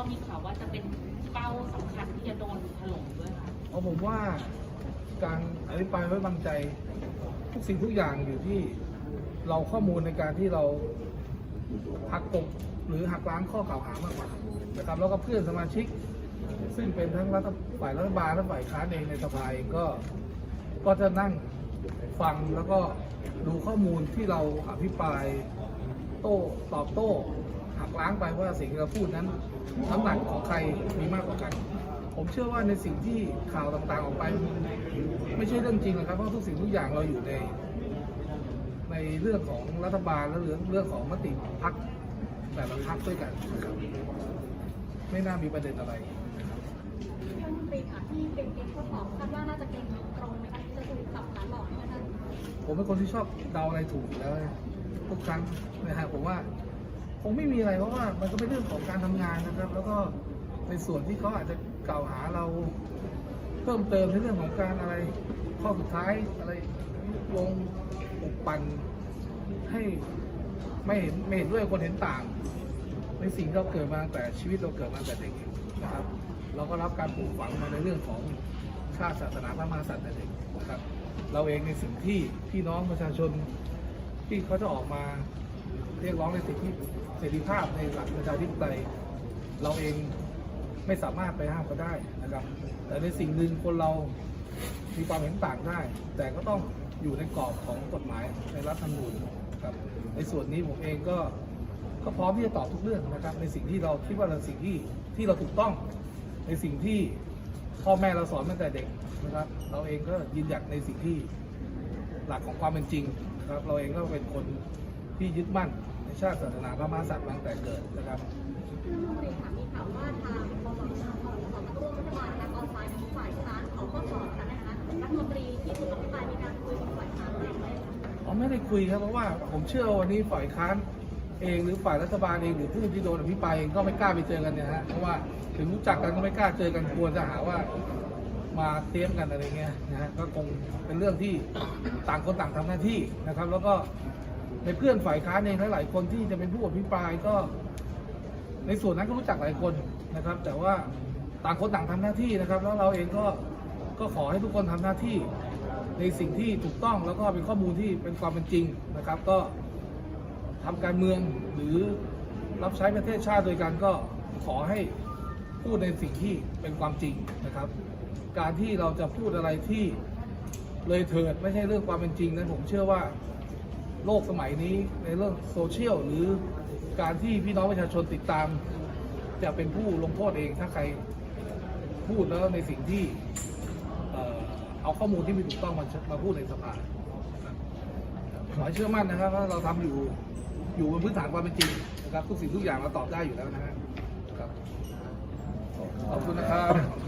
ก็มีข่าวว่าจะเป็นเป้าสำคัญที่จะโดนถล่มด้วยค่ะเพราะผมว่าการอภิปรายไว้วางใจ ทุกสิ่งทุกอย่างอยู่ที่เราข้อมูลในการที่เราหักกบหรือหักล้างข้อกล่าวหามากกว่านะครับแล้วก็เพื่อนสมาชิก ซึ่งเป็นทั้งรัฐฝ่ายรัฐบาลและฝ่ายค้านเองในสภาเองก็ก็จะนั่งฟังแล้วก็ดูข้อมูลที่เราอภิปรายโต้ตอบโต้ ล้างไปว่าสิ่งที่เราพูดนั้นน้ำหนักของใครมีมากกว่ากัน ผมเชื่อว่าในสิ่งที่ข่าวต่างๆออกไป ไม่ใช่เรื่องจริงนะครับเพราะทุกสิ่งทุกอย่างเราอยู่ใน ในเรื่องของรัฐบาลและเรื่องเรื่องของมติพักแต่ละพักด้วยกันนะครับไม่น่ามีประเด็นอะไรท่านรัฐมนตรีค่ะที่เป็นเกณฑ์ข้อสอบคาดว่าน่าจะเป็นตรงไหมคะที่จะถูกจับฐานหลอกเนี่ยท่านผมเป็นคนที่ชอบเดาอะไรถูกอยู่แล้วนะทุกครั้งนะฮะผมว่า คงไม่มีอะไรเพราะว่ามันก็เป็นเรื่องของการทำงานนะครับ แล้วก็ในส่วนที่เขาอาจจะกล่าวหาเราเพิ่มเติมในเรื่องของการอะไรข้อสุดท้ายอะไรลงปลุกปั่นให้ไม่เห็นไม่เห็นด้วยคนเห็นต่าง ในสิ่งที่เราเกิดมาแต่ชีวิตเราเกิดมาแต่เด็กนะครับ เราก็รับการปลูกฝังมาในเรื่องของชาติศาสนาพระมหากษัตริย์แต่เด็กนะครับ เราเองในสิ่งที่พี่น้องประชาชนที่เขาจะออกมา เรียกร้องในสิทธิเสรีภาพในหลักประชาธิปไตยเราเองไม่สามารถไปห้ามเขาได้นะครับ แต่ในสิ่งหนึ่งคนเรามีความเห็นต่างได้ แต่ก็ต้องอยู่ในกรอบของกฎหมายในรัฐธรรมนูญครับ ในส่วนนี้ผมเองก็ก็พร้อมที่จะตอบทุกเรื่องนะครับ ในสิ่งที่เราคิดว่าเราสิ่งที่ที่เราถูกต้อง ในสิ่งที่พ่อแม่เราสอนตั้งแต่เด็กนะครับ เราเองก็ยืนหยัดในสิ่งที่หลักของความเป็นจริงนะครับ เราเองก็เป็นคนที่ยึดมั่น ในชาติศาสนาพระมหากษัตริย์ตั้งแต่เกิดนะครับท่านรัฐมนตรีค่ะมีข่าวว่าทางบสชขอขอร่วมรัฐบาลนะคะเอาฝ่ายฝ่ายค้านเขาก็สอบกันนะครัฐมนตรีที่ถูกอภิปมีการคุยกับฝ่ายค้านอะไหมคะผมไม่ได้คุยครับเพราะว่าผมเชื่อวันนี้ฝ่ายค้านเองหรือฝ่ายรัฐบาลเองหรือผู้ที่โดนอภิปรายเองก็ไม่กล้าไปเจอกันเนี่ยฮะเพราะว่าถึงรู้จักกันก็ไม่กล้าเจอกันกลัวจะหาว่ามาเตรียมกันอะไรเงี้ยนะฮะก็คงเป็นเรื่องที่ต่างคนต่างทำหน้าที่นะครับ แล้วก็ ในเพื่อนฝ่ายค้านเองหลายๆคนที่จะเป็นผู้อภิปรายก็ ในส่วนนั้นก็รู้จักหลายคนนะครับ แต่ว่าต่างคนต่างทำหน้าที่นะครับ แล้วเราเองก็ก็ขอให้ทุกคนทำหน้าที่ ในสิ่งที่ถูกต้องแล้วก็เป็นข้อมูลที่เป็นความเป็นจริงนะครับ ก็ทำการเมืองหรือรับใช้ประเทศชาติโดยกันก็ขอให้พูดในสิ่งที่เป็นความจริงนะครับ การที่เราจะพูดอะไรที่เลยเถิดไม่ใช่เรื่องความเป็นจริงนั้นผมเชื่อว่า โลกสมัยนี้ในเรื่องโซเชียลหรือการที่พี่น้องประชาชนติดตาม จะเป็นผู้ลงโทษเองถ้าใครพูดแล้วในสิ่งที่เอาข้อมูลที่ไม่ถูกต้องมามาพูดในสภาขอเชื่อมั่นนะครับว่าเราทำอยู่อยู่บนพื้นฐานความเป็นจริงนะครับทุกสิ่งทุกอย่างเราตอบได้อยู่แล้วนะครับขอบคุณนะครับ